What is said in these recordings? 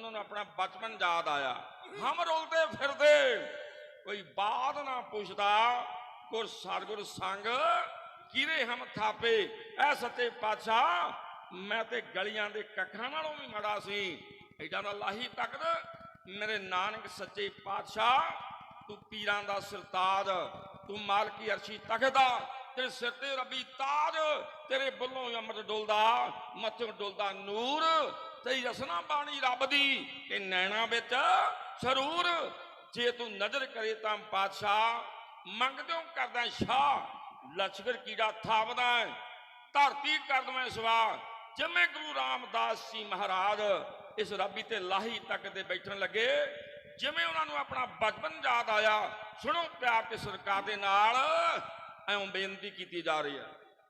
ਉਹਨਾਂ ਨੂੰ ਆਪਣਾ ਬਚਪਨ ਯਾਦ ਆਇਆ। ਹਮ ਰੁਲਦੇ ਫਿਰਦੇ। ਕੋਈ ਬਾਤ ਨਾ ਪੁੱਛਦਾ, ਗੁਰ ਸਤਿਗੁਰ ਸੰਗ ਕਿਰੇ ਹਮ ਥਾਪੇ? ਐ ਸੱਚੇ ਪਾਤਸ਼ਾਹ, ਮੈਂ ਤੇ ਗਲੀਆਂ ਦੇ ਕੱਖਾਂ ਨਾਲੋਂ ਵੀ ਮੜਾ ਸੀ। ਐਡਾ ਦਾ ਲਾਹੀ ਤੱਕਦ ਮੇਰੇ ਨਾਨਕ ਸੱਚੇ ਪਾਤਸ਼ਾਹ, ਤੂੰ ਪੀਰਾਂ ਦਾ ਸਰਤਾਜ, ਤੂੰ ਮਾਲਕੀ ਅਰਸ਼ੀ ਤਖਦਾ ਤੇਰੇ ਸਿਰ ਤੇ ਰੱਬੀ ਤਾਜ, ਤੇਰੇ ਬੁੱਲੋਂ ਅੰਮ੍ਰਿਤ ਡੁੱਲਦਾ, ਮੱਥੋਂ ਡੁੱਲਦਾ ਨੂਰ ਤੇਰੀ ਰਸਨਾ ਬਾਣੀ ਰੱਬ ਦੀ ਤੇ ਨੈਣਾ ਵਿੱਚ ਸਰੂਰ ਜੇ ਤੂੰ ਨਜ਼ਰ ਕਰੇ ਤਾਂ ਪਾਤਸ਼ਾਹ, ਮੰਗਦਿਓ ਕਰਦਾ ਸ਼ਾਹ, ਲਸ਼ਕਰ ਕੀੜਾ ਥਾਪਦਾ ਧਰਤੀ ਕਰ ਦਵੇਂ ਸਵਾ ਜਿਵੇਂ ਗੁਰੂ ਰਾਮਦਾਸ ਜੀ ਮਹਾਰਾਜ ਇਸ ਰੱਬੀ ਤੇ ਲਾਹੀ ਤੱਕ ਦੇ ਬੈਠਣ ਲੱਗੇ, ਜਿਵੇਂ ਉਹਨਾਂ ਨੂੰ ਆਪਣਾ ਬਚਪਨ ਯਾਦ ਆਇਆ, ਸੁਣੋ ਪਿਆਰ ਤੇ ਸਰਕਾਰ ਦੇ ਨਾਲ, ਐਉਂ ਬੇਨਤੀ ਕੀਤੀ ਜਾ ਰਹੀ ਹੈ।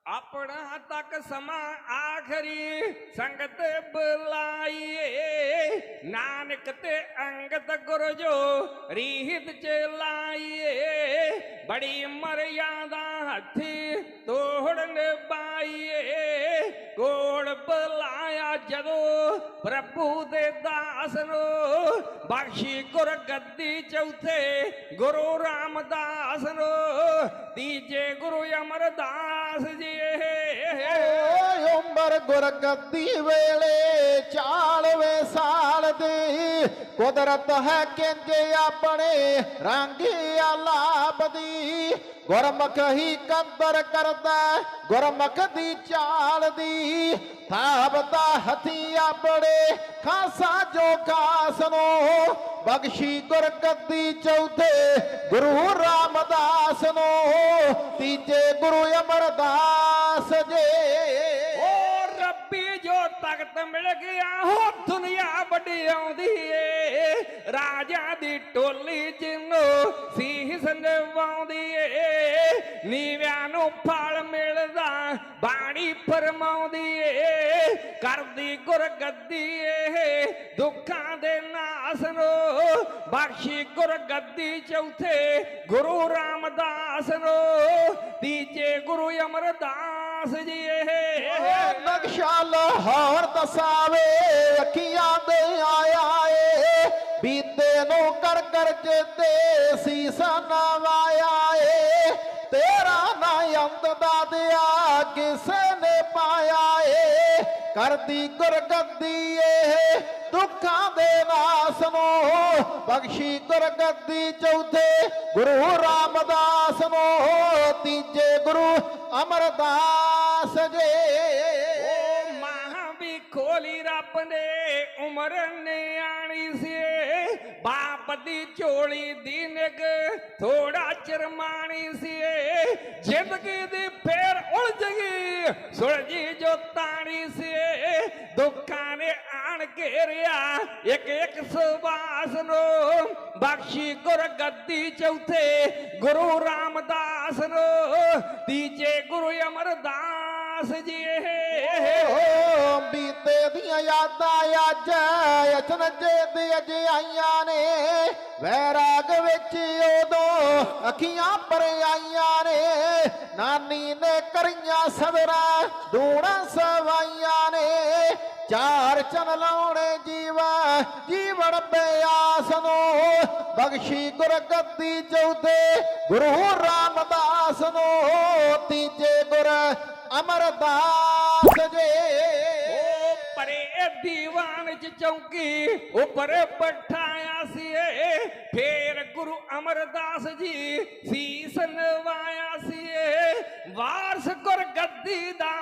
ਆਪਣਾ ਤੱਕ ਸਮਾਂ ਆਖਰੀ ਸੰਗਤ ਬੁਲਾਈਏ। ਨਾਨਕ ਤੇ ਅੰਗਦ ਗੁਰ ਜੋ ਰੀਤ ਚ ਲਾਈਏ। ਬੜੀ ਮਰਿਆਦਾ ਹੱਥੀ ਤੋੜਨ ਬਾਈਏ ਕੋਲ ਬੁਲਾਇਆ ਜਦੋਂ ਪ੍ਰਭੂ ਦੇ ਦਾਸ ਨੂੰ ਬਖਸ਼ੀ ਗੁਰ ਗੱਦੀ ਚੌਥੇ ਗੁਰੂ ਰਾਮਦਾਸ ਨੂੰ, ਤੀਜੇ ਗੁਰੂ ਅਮਰਦਾਸ ਜੀ ਓਏ ਉਮਰ ਗੁਰਗੱਦੀ ਵੇਲੇ ਚਾਲਵੇਂ ਸਾਲ ਦੀ। ਕੁਦਰਤ ਹੈ ਕਿੰਜ ਆਪਣੇ ਰੰਗ ਆਲਾਪ ਦੀ। ਗੁਰਮੁਖ ਹੀ ਕਦਰ ਕਰਦਾ ਗੁਰਮੁਖ ਦੀ ਚਾਲ ਦੀ। ਥਾਪਦਾ ਹਥੀ ਆਪਣੇ ਖਾਸਾ ਜੋ ਖਾਸ ਨੂੰ। ਬਖਸ਼ੀ ਗੁਰਗੱਦੀ ਚੌਥੇ ਗੁਰੂ ਰਾਮਦਾਸ ਨੂੰ। ਤੀਜੇ ਗੁਰੂ ਅਮਰਦਾਸ ਜੇ। ਮਿਲ ਗਿਆ ਹੋ ਦੁਨੀਆ ਵੱਡੀ ਆਉਂਦੀ ਏ। ਰਾਜਾ ਦੀ ਟੋਲੀ ਜਿੰਨੂੰ ਸੀਸ ਨਿਵਾਉਂਦੀ ਏ। ਨੀਵਿਆਂ ਨੂੰ ਫਲ ਮਿਲਦਾ, ਬਾਣੀ ਫਰਮਾਉਂਦੀ ਏ। ਕਰਦੀ ਗੁਰਗੱਦੀ ਏ, ਦੁੱਖਾਂ ਦੇ ਨਾਸ ਨੂੰ। ਬਖਸ਼ੀ ਗੁਰਗੱਦੀ ਚੌਥੇ ਗੁਰੂ ਰਾਮਦਾਸ ਨੂੰ। ਤੀਜੇ ਗੁਰੂ ਅਮਰਦਾਸ ਜੀ ਇਹ। ਨਕਸ਼ਾ ਲਾਹੌਰ ਦਸਾਵੇ, ਅੱਖੀਆਂ ਦੇ ਆਇਆ ਏ। ਬੀਤੇ ਨੂੰ ਕਰ ਕਰ ਚੇਤੇ ਸੀਸਾ ਨਵਾਇਆ ਏ। ਤੇਰਾ ਨਾ ਅੰਤ ਦਾ ਦਿਆ ਕਿਸੇ ਨੇ ਪਾਇਆ ਏ। ਕਰਦੀ ਗੁਰਗੱਦੀ ਏ, ਦੁੱਖਾਂ ਦੇ ਨਾਸ ਨੂੰ। ਬਖਸ਼ੀ ਗੁਰਗੱਦੀ ਚੌਥੇ ਗੁਰੂ ਰਾਮਦਾਸ ਨੂੰ। ਤੀਜੇ ਗੁਰੂ ਅਮਰਦਾਸ ਜੀ। ਓ ਮਾਂ ਵੀ ਖੋਲੀ ਰੱਬ ਨੇ, ਉਮਰ ਨਿਆਣੀ ਸੀ। ਬਾਪ ਦੀ ਝੋਲੀ ਦੀ ਨਿਗ ਥੋੜਾ ਚਰਮਾਣੀ ਸੀ। ਜ਼ਿੰਦਗੀ ਦੀ ਫੇਰ ਉਲਝ ਗਈ, ਸੁਲਝੀ ਜੋ ਤਾਣੀ ਸੀ। ਦੁੱਖਾਂ ਨੇ ਆਣ ਘੇਰਿਆ, ਇੱਕ ਇੱਕ ਸੁਬਾਸ ਨੂੰ ਬਖਸ਼ੀ ਗੁਰ ਗੱਦੀ ਚੌਥੇ ਗੁਰੂ ਰਾਮਦਾਸ ਨੂੰ, ਤੀਜੇ ਗੁਰੂ ਅਮਰਦਾਸ ਜੀ ਇਹ। ਬੀਤੇ ਦੀਆਂ ਯਾਦਾਂ ਅੱਜ ਅਚਨਜੇ ਦੇ ਅਜ ਆਈਆਂ ਨੇ, ਵੈਰਾਗ ਵਿੱਚ ਉਦੋਂ ਅੱਖੀਆਂ ਭਰ ਆਈਆਂ ਨੇ, ਨਾਨੀ ਨੇ ਕਰੀਆਂ ਸਦਰਾ ਦੂਣਾ ਸਵਾਈਆਂ ਨੇ ਚਾਰ ਚਨ ਲਾਉਣੇ ਜੀਵਾ, ਜੀਵਨ ਬਿਆਸ ਨੂੰ। ਬਖਸ਼ੀ ਗੁਰਗੱਦੀ ਚੌਥੇ, ਗੁਰੂ ਰਾਮਦਾਸ ਨੂੰ। ਤੀਜੇ ਗੁਰ ਅਮਰਦਾਸ ਜੀ। ਓ ਪਰੇ ਦੀਵਾਨ ਚ ਚੌਂਕੀ, ਉਪਰੇ ਬਿਠਾਇਆ ਸੀ ਏ ਫੇਰ ਗੁਰੂ ਅਮਰਦਾਸ ਜੀ ਸੀਸ ਨਵਾਇਆ ਸੀ ਏ ਵਾਰਸ ਗੁਰ ਗੱਦੀ ਦਾ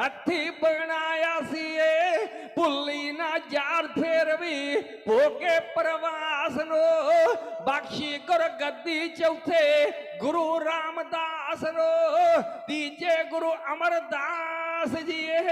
ਹੱਥੀ ਬਣਾਇਆ ਸੀ ਏ ਭੁੱਲੀ ਨਾ ਯਾਰ ਫੇਰ ਵੀ ਭੋਗੇ ਪ੍ਰਵਾਸ ਨੂੰ। ਬਖਸ਼ੀ ਗੁਰ ਗੱਦੀ ਚੌਥੇ ਗੁਰੂ ਰਾਮਦਾਸ ਨੂੰ। ਤੀਜੇ ਗੁਰੂ ਅਮਰਦਾਸ ਜੀ ਇਹ।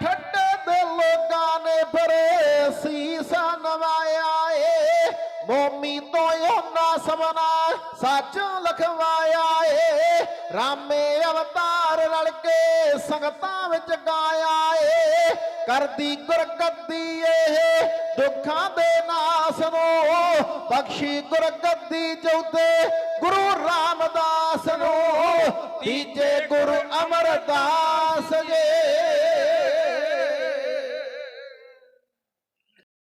ਠੱਡੇ ਦੇ ਲੋਕਾਂ ਨੇ ਫਰੇ ਸੀਸਾ ਨਵਾਇਆ ਏ। ਮੋਮੀ ਤੋਂ ਉਹਨਾਂ ਸਭਨਾ ਸੱਚ ਲਖਵਾਇਆ ਏ। ਰਾਮੇ ਅਵਤਾਰ ਰਲ ਕੇ ਸੰਗਤਾਂ ਵਿੱਚ ਗਾਇਆ ਏ। ਕਰਦੀ ਗੁਰਗੱਦੀ ਇਹ ਦੁੱਖਾਂ ਦੇ ਨਾਸ ਨੂੰ ਬਖਸ਼ੀ ਗੁਰਗੱਦੀ ਚੌਥੇ ਗੁਰੂ ਰਾਮਦਾਸ ਨੂੰ। ਤੀਜੇ ਗੁਰੂ ਅਮਰਦਾਸ ਜੀ।